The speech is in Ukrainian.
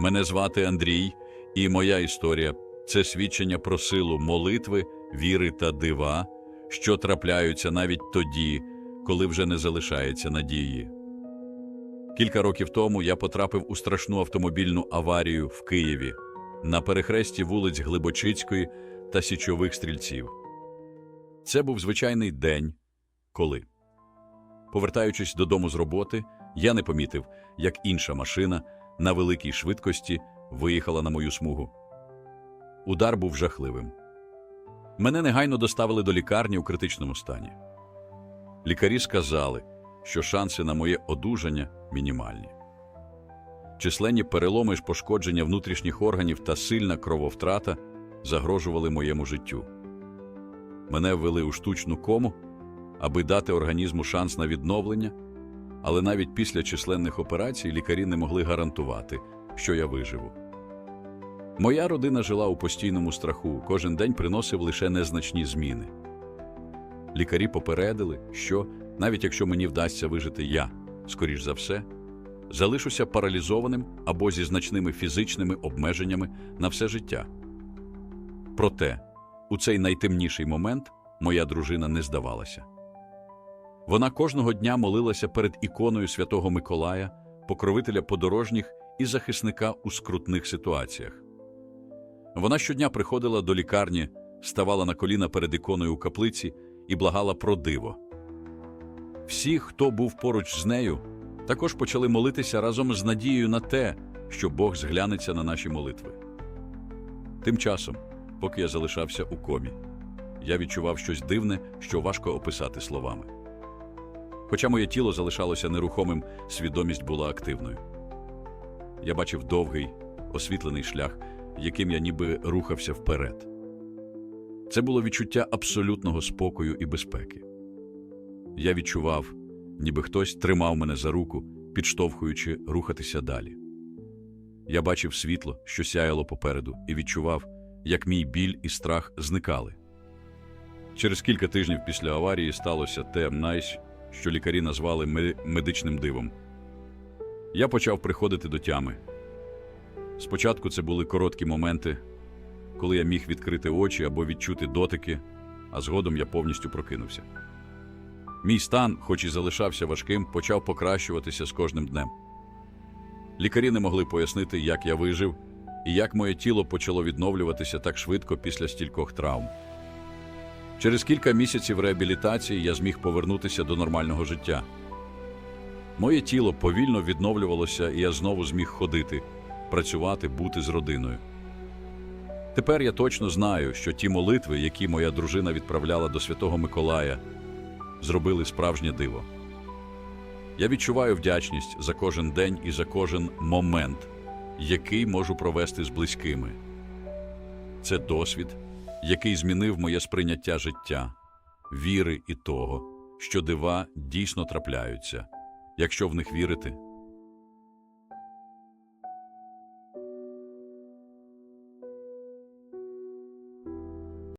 Мене звати Андрій, і моя історія це свідчення про силу молитви, віри та дива, що трапляються навіть тоді, коли вже не залишається надії. Кілька років тому я потрапив у страшну автомобільну аварію в Києві на перехресті вулиць Глибочицької та Січових стрільців. Це був звичайний день, коли, повертаючись додому з роботи, я не помітив, як інша машина на великій швидкості виїхала на мою смугу. Удар був жахливим. Мене негайно доставили до лікарні у критичному стані. Лікарі сказали, що шанси на моє одужання мінімальні. Численні переломи ж пошкодження внутрішніх органів та сильна крововтрата загрожували моєму життю. Мене ввели у штучну кому, аби дати організму шанс на відновлення, але навіть після численних операцій лікарі не могли гарантувати, що я виживу. Моя родина жила у постійному страху, кожен день приносив лише незначні зміни. Лікарі попередили, що навіть якщо мені вдасться вижити я, скоріш за все, залишуся паралізованим або зі значними фізичними обмеженнями на все життя. Проте, у цей найтемніший момент моя дружина не здавалася. Вона кожного дня молилася перед іконою святого Миколая, покровителя подорожніх і захисника у скрутних ситуаціях. Вона щодня приходила до лікарні, ставала на коліна перед іконою у каплиці і благала про диво. Всі, хто був поруч з нею, також почали молитися разом з надією на те, що Бог зглянеться на наші молитви. Тим часом, поки я залишався у комі, я відчував щось дивне, що важко описати словами. Хоча моє тіло залишалося нерухомим, свідомість була активною. Я бачив довгий, освітлений шлях, яким я ніби рухався вперед. Це було відчуття абсолютного спокою і безпеки. Я відчував, ніби хтось тримав мене за руку, підштовхуючи рухатися далі. Я бачив світло, що сяяло попереду, і відчував, як мій біль і страх зникали. Через кілька тижнів після аварії сталося те що лікарі назвали медичним дивом. Я почав приходити до тями. Спочатку це були короткі моменти, коли я міг відкрити очі або відчути дотики, а згодом я повністю прокинувся. Мій стан, хоч і залишався важким, почав покращуватися з кожним днем. Лікарі не могли пояснити, як я вижив і як моє тіло почало відновлюватися так швидко після стількох травм. Через кілька місяців реабілітації я зміг повернутися до нормального життя. Моє тіло повільно відновлювалося, і я знову зміг ходити, працювати, бути з родиною. Тепер я точно знаю, що ті молитви, які моя дружина відправляла до Святого Миколая, зробили справжнє диво. Я відчуваю вдячність за кожен день і за кожен момент, який можу провести з близькими. Це досвід, який змінив моє сприйняття життя, віри і того, що дива дійсно трапляються, якщо в них вірити